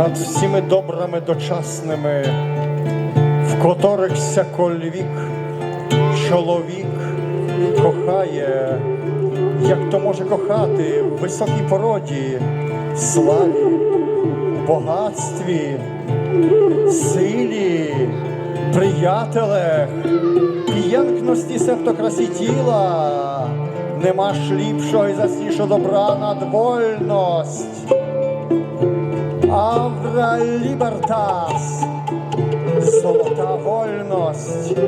над всіми добрами дочасними, в котрихся кольвік чоловік кохає, як то може кохати в високій породі, славі, багатстві, силі, приятелях, п'янкності септокрасі тіла. Нема ж ліпшого і заснішу добра над вольність. Авра лібертас, золота вольність.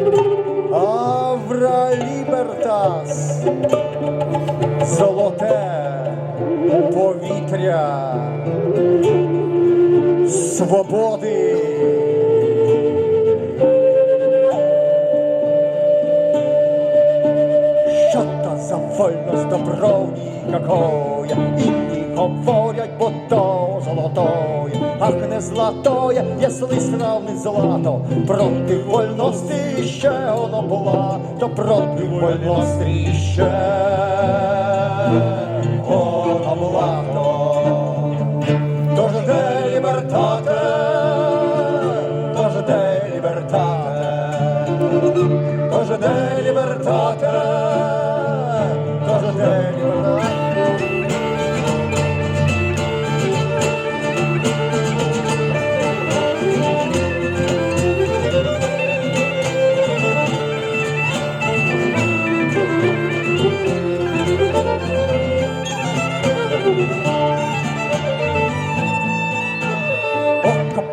Авра лібертас, золоте повітря свободи. Що то за вольність добровні какоя? Говорять, бо то золотоє, ах не златоє, єсли сравнить злато. Проти вольності ще воно була, то проти вольності ще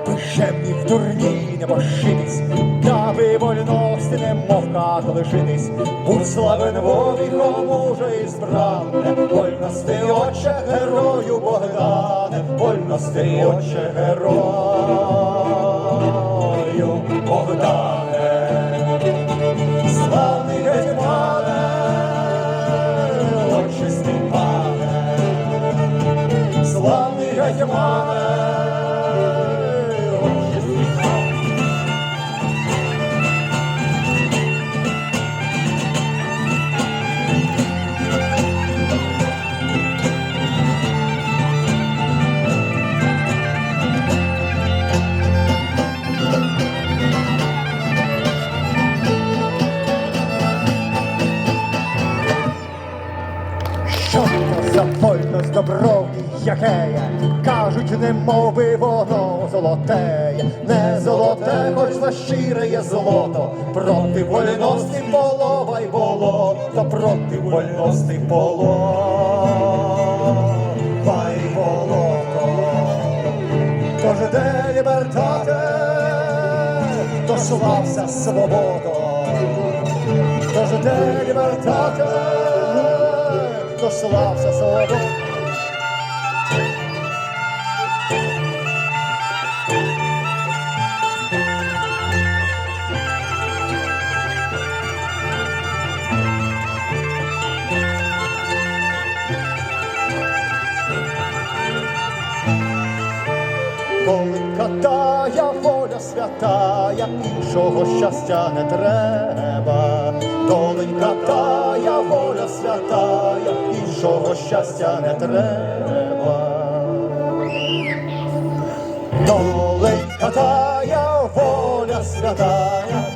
Пишемні в дурні не пошитись, даби вольності не мов как лишитись, будь славен вовіхом мужа і збране, вольності отче герою Богдане, вольності отче герою Богдане, Що то за вольність добровні, якеє? Кажуть, не мови воно золотеє, не золоте, хоч за щире є золото, проти вольності полова й болото, проти вольності полова й болото. Тож де лібертате, то слався свободо. Тож де лібертате, то слався свободо. Коли катая воля святая, іншого щастя не треба. Доленька тая, воля святая, іншого щастя не треба. Доленька катая воля святая,